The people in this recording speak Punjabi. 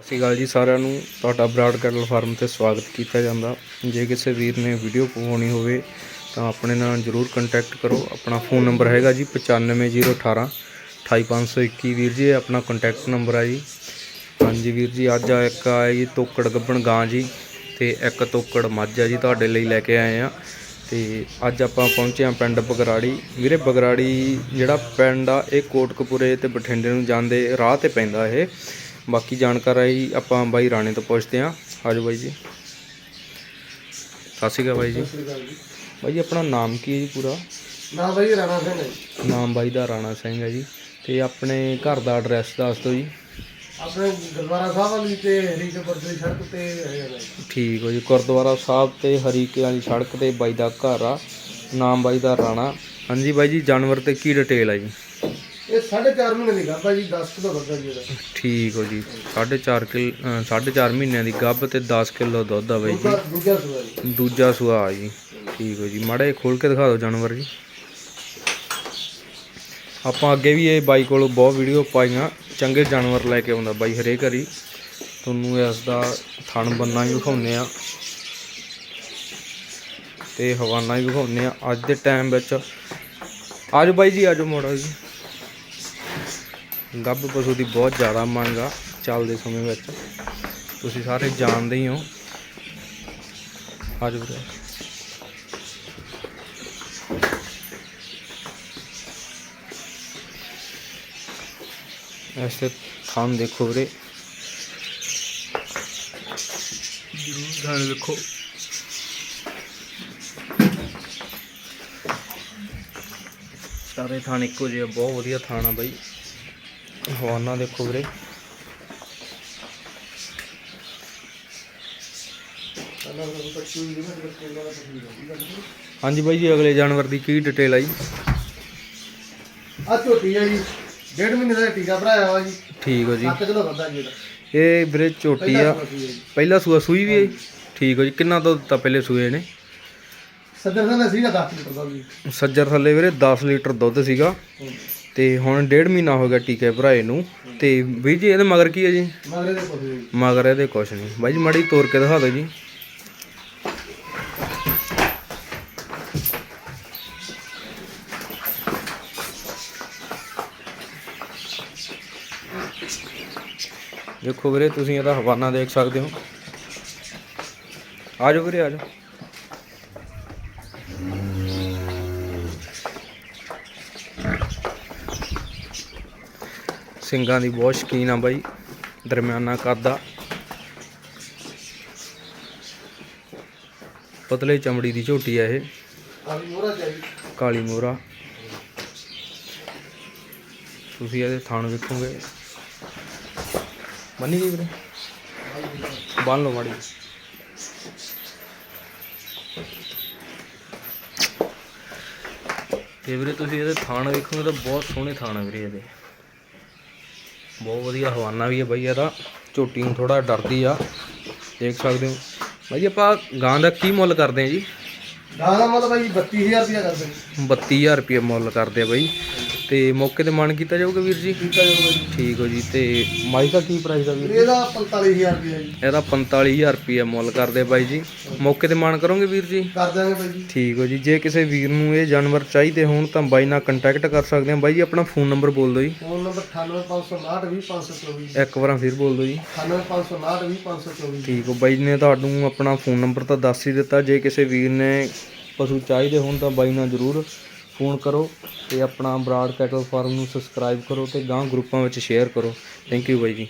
ਸਤਿ ਸ਼੍ਰੀ ਅਕਾਲ ਜੀ ਸਾਰਿਆਂ ਨੂੰ। ਤੁਹਾਡਾ ਬਰਾਡ ਕੈਟਲ ਫਾਰਮ ਤੇ ਸਵਾਗਤ ਕੀਤਾ ਜਾਂਦਾ। ਜੇ ਕਿਸੇ ਵੀਰ ਨੇ ਵੀਡੀਓ ਪਵਾਉਣੀ ਹੋਵੇ ਤਾਂ ਆਪਣੇ ਨਾਲ ਜਰੂਰ ਕੰਟੈਕਟ ਕਰੋ। ਆਪਣਾ ਫੋਨ ਨੰਬਰ ਹੈਗਾ ਜੀ 95018 28521 ਵੀਰ ਜੀ ਇਹ ਆਪਣਾ ਕੰਟੈਕਟ ਨੰਬਰ ਆ ਜੀ। ਹਾਂਜੀ ਵੀਰ ਜੀ, ਅੱਜ ਆ ਇੱਕ ਆ ਜੀ ਤੋਕੜ ਗੱਬਣ ਗਾਂ ਜੀ ਤੇ ਇੱਕ ਤੋਕੜ ਮੱਝ ਆ ਜੀ ਤੁਹਾਡੇ ਲਈ ਲੈ ਕੇ ਆਏ ਆ। ਤੇ ਅੱਜ ਆਪਾਂ ਪਹੁੰਚੇ ਆ ਪਿੰਡ ਬਗਰਾੜੀ। ਵੀਰੇ ਬਗਰਾੜੀ ਜਿਹੜਾ ਪਿੰਡ ਆ, ਇਹ ਕੋਟਕਪੂਰੇ ਤੇ ਬਠਿੰਡੇ ਨੂੰ ਜਾਂਦੇ ਰਾਹ ਤੇ ਪੈਂਦਾ ਇਹ। ਬਾਕੀ ਜਾਣਕਾਰੀ ਆਪਾਂ ਬਾਈ ਰਾਣੇ ਤੋਂ ਪੁੱਛਦੇ ਆ ਆਜੋ ਬਾਈ ਜੀ। ਸਤਿ ਸ਼੍ਰੀ ਅਕਾਲ ਬਾਈ ਜੀ। ਬਾਈ ਜੀ ਆਪਣਾ ਨਾਮ ਕੀ ਹੈ ਜੀ ਪੂਰਾ? ਨਾ ਭਾਈ ਰਾਣਾ ਸਿੰਘ ਹੈ ਜੀ। ਨਾਮ ਬਾਈ ਦਾ ਰਾਣਾ ਸਿੰਘ ਹੈ ਜੀ। ਤੇ ਆਪਣੇ ਘਰ ਦਾ ਐਡਰੈਸ ਦੱਸ ਦਿਓ ਜੀ। ਆਪਣੇ ਗੁਰਦੁਆਰਾ ਸਾਹਿਬ ਵਾਲੀ ਤੇ ਹਰੀਕਪੁਰ ਦੀ ਸੜਕ ਤੇ ਹੈਗਾ ਠੀਕ ਹੋ ਜੀ। ਗੁਰਦੁਆਰਾ ਸਾਹਿਬ ਤੇ ਹਰੀਕੇ ਵਾਲੀ ਸੜਕ ਤੇ ਬਾਈ ਦਾ ਘਰ ਆ। ਨਾਮ ਬਾਈ ਦਾ ਰਾਣਾ। ਹਾਂਜੀ ਬਾਈ ਜੀ ਜਾਨਵਰ ਤੇ ਕੀ ਡਿਟੇਲ ਆ ਜੀ? ਇਹ 4.5 ਮਹੀਨੇ ਦੀ ਗੱਭਾ ਜੀ 10 ਕਿਲੋ ਦੁੱਧ ਜੀ ਇਹਦਾ। ਠੀਕ ਹੋ ਜੀ। 4.5 ਕਿਲ 4.5 ਮਹੀਨਿਆਂ ਦੀ ਗੱਭ ਤੇ 10 ਕਿਲੋ ਦੁੱਧ ਆ ਬਾਈ ਜੀ। ਦੂਜਾ ਦੂਜਾ ਸੂਆ ਜੀ। ਦੂਜਾ ਸੁਆ ਆ ਜੀ। ਠੀਕ ਹੋ ਜੀ। ਮਾੜਾ ਖੋਲ ਕੇ ਦਿਖਾ ਦਿਓ ਜਾਨਵਰ ਜੀ। ਆਪਾਂ ਅੱਗੇ ਵੀ ਇਹ ਬਾਈ ਕੋਲੋਂ ਬਹੁਤ ਵੀਡੀਓ ਪਾਈਆਂ। ਚੰਗੇ ਜਾਨਵਰ ਲੈ ਕੇ ਆਉਂਦਾ ਬਾਈ ਹਰੇਕ ਵਾਰੀ। ਤੁਹਾਨੂੰ ਇਸ ਦਾ ਥਣ ਬੰਨਾ ਵੀ ਵਿਖਾਉਂਦੇ ਆ ਤੇ ਹਵਾਨਾ ਵੀ ਵਿਖਾਉਂਦੇ ਆ ਅੱਜ ਦੇ ਟਾਈਮ ਵਿੱਚ। ਆਜੋ ਬਾਈ ਜੀ ਆਜੋ ਮੋੜਾ ਜੀ। ਗੱਭ ਪਸ਼ੂ ਦੀ ਬਹੁਤ ਜ਼ਿਆਦਾ ਮੰਗ ਆ ਚੱਲਦੇ ਸਮੇਂ ਵਿੱਚ। ਤੁਸੀਂ ਸਾਰੇ ਜਾਣਦੇ ਹੀ ਹੋ। ਆਜੋ ਵੀਰੇ। ਐਸੇ ਥਾਨ ਦੇਖੋ ਵੀਰੇ। ਜਰੂਰ ਧਿਆਨ ਦੇਖੋ ਸਾਰੇ ਥਾਨ ਇੱਕੋ ਜਿਹੇ ਬਹੁਤ ਵਧੀਆ ਥਾਨ ਆ ਬਾਈ। ਹਵਾਨਾ ਦੇਖੋ ਵੀਰੇ। ਦਾ ਹਾਂਜੀ ਬਾਈ ਜੀ ਅਗਲੇ ਜਾਨਵਰ ਦੀ ਕੀ ਡਿਟੇਲ ਆਈ ਆ ਝੋਟੀ ਹੈ ਜੀ। ਡੇਢ ਮਹੀਨੇ ਦਾ ਟੀਕਾ ਭਰਾਇਆ ਵਾ ਜੀ। ਠੀਕ ਹੋ ਜੀ। 7 ਕਿਲੋ ਹੈ ਜੀ ਇਹਦਾ। ਇਹ ਵੀਰੇ ਝੋਟੀ ਆ। ਪਹਿਲਾ ਸੂਆ ਜੀ। ਸੂਈ ਵੀ ਹੈ ਜੀ? ਠੀਕ ਹੋ ਜੀ। ਕਿੰਨਾ ਦੁੱਧ ਦਿੱਤਾ ਪਹਿਲੇ ਸੂਏ ਨੇ? ਸੱਜਰ ਦਾ ਸੀ ਦਾ 10 ਲੀਟਰ ਦੁੱਧ ਜੀ। ਸੱਜਰ ਥੱਲੇ ਵੀਰੇ 10 ਲੀਟਰ ਦੁੱਧ ਸੀਗਾ। ਤੇ ਹੁਣ ਡੇਢ ਮਹੀਨਾ ਹੋ ਗਿਆ ਟੀਕੇ ਭਰਾਏ ਨੂੰ ਤੇ ਵੀਰ ਜੀ ਇਹਦੇ ਮਗਰ ਕੀ ਹੈ ਜੀ? ਮਗਰੇ ਦੇ ਪਸ਼ੂ ਜੀ ਮਗਰ ਇਹਦੇ ਕੁਛ ਨਹੀਂ। ਬਾਈ ਜੀ ਮਾੜੀ ਤੋੜ ਕੇ ਦਿਖਾ ਦਿਓ ਜੀ। ਦੇਖੋ ਵੀਰੇ ਤੁਸੀਂ ਇਹਦਾ ਹਵਾਨਾ ਦੇਖ ਸਕਦੇ ਹੋ। ਆ ਜਾਓ ਵੀਰੇ ਆ ਸਿੰਘਾਂ ਦੀ ਬਹੁਤ ਸ਼ਕੀਨ ਆ ਬਾਈ ਦਰਮਿਆਨਾ ਕੱਦ। ਆ ਪਤਲੇ ਚਮੜੀ ਦੀ ਝੋਟੀ ਆ ਇਹ। ਕਾਲੀ ਮੋਹਰਾ ਤੁਸੀਂ ਇਹਦੇ ਥਣ ਵੇਖੋਗੇ। ਬੰਨੀ ਗਈ ਵੀਰੇ। ਬੰਨ ਲਓ ਮਾੜੀ ਤੇ ਵੀਰੇ ਤੁਸੀਂ ਇਹਦੇ ਥਾਣ ਵੇਖੋਗੇ ਤਾਂ ਬਹੁਤ ਸੋਹਣੇ ਥਾਣ ਆ ਵੀਰੇ ਇਹਦੇ। ਬਹੁਤ ਵਧੀਆ ਹਵਾਨਾ ਵੀ ਹੈ ਬਾਈ ਇਹਦਾ। ਝੋਟੀ ਨੂੰ ਥੋੜਾ ਡਰਦੀ ਆ। ਦੇਖ ਸਕਦੇ ਹੋ। ਬਾਈ ਆਪਾਂ ਗਾਂ ਦਾ ਕੀ ਮੁੱਲ ਕਰਦੇ ਆ ਜੀ? ਗਾਂ ਦਾ ਮੁੱਲ ਭਾਈ 32000 ਰੁਪਇਆ ਕਰਦੇ ਜੀ 32000 ਰੁਪਏ ਮੁੱਲ ਕਰਦੇ ਆ ਬਾਈ। ਤੇ ਮੌਕੇ ਤੇ ਮਨ ਕੀਤਾ ਜਾਊਗਾ ਵੀਰ ਜੀ? ਠੀਕ ਹੈ ਜੀ। ਠੀਕ ਹੋ ਜੀ ਤੇ ਮਾਈ ਦਾ ਕੀ ਪ੍ਰਾਈਸ ਆ ਵੀਰ ਇਹਦਾ 45000 ਰੁਪਇਆ ਜੀ। ਇਹਦਾ 45000 ਰੁਪਏ ਮੁੱਲ ਕਰਦੇ ਬਾਈ ਜੀ। ਮੌਕੇ ਤੇ ਮਨ ਕਰੋਗੇ ਵੀਰ ਜੀ? ਕਰ ਦਾਂਗੇ ਭਾਈ ਜੀ। ਠੀਕ ਹੋ ਜੀ ਜੇ ਕਿਸੇ ਵੀਰ ਨੂੰ ਇਹ ਜਾਨਵਰ ਚਾਹੀਦੇ ਹੋਣ ਤਾਂ ਬਾਈ ਨਾਲ ਕੰਟੈਕਟ ਕਰ ਸਕਦੇ ਆ। ਬਾਈ ਜੀ ਆਪਣਾ ਫੋਨ ਨੰਬਰ ਬੋਲ ਦਿਓ ਜੀ। ਫੋਨ ਨੰਬਰ 9856920524 ਇੱਕ ਵਾਰਾਂ ਫਿਰ ਬੋਲ ਦਿਓ ਜੀ। 9856920524 ਠੀਕ ਹੋ ਬਾਈ ਨੇ ਤੁਹਾਨੂੰ ਆਪਣਾ ਫੋਨ ਨੰਬਰ ਤਾਂ ਦੱਸ ਹੀ ਦਿੱਤਾ। ਜੇ ਕਿਸੇ ਵੀਰ ਨੇ ਪਸ਼ੂ ਚਾਹੀਦੇ ਹੋਣ ਤਾਂ ਬਾਈ ਨਾਲ ਜ਼ਰੂਰ ਫੋਨ ਕਰੋ ਅਤੇ ਆਪਣਾ ਬਰਾਡ ਕੈਟਲ ਫਾਰਮ ਨੂੰ ਸਬਸਕ੍ਰਾਈਬ ਕਰੋ ਅਤੇ ਗਾਂ ਗਰੁੱਪਾਂ ਵਿੱਚ ਸ਼ੇਅਰ ਕਰੋ। ਥੈਂਕ ਯੂ ਬਾਈ ਜੀ।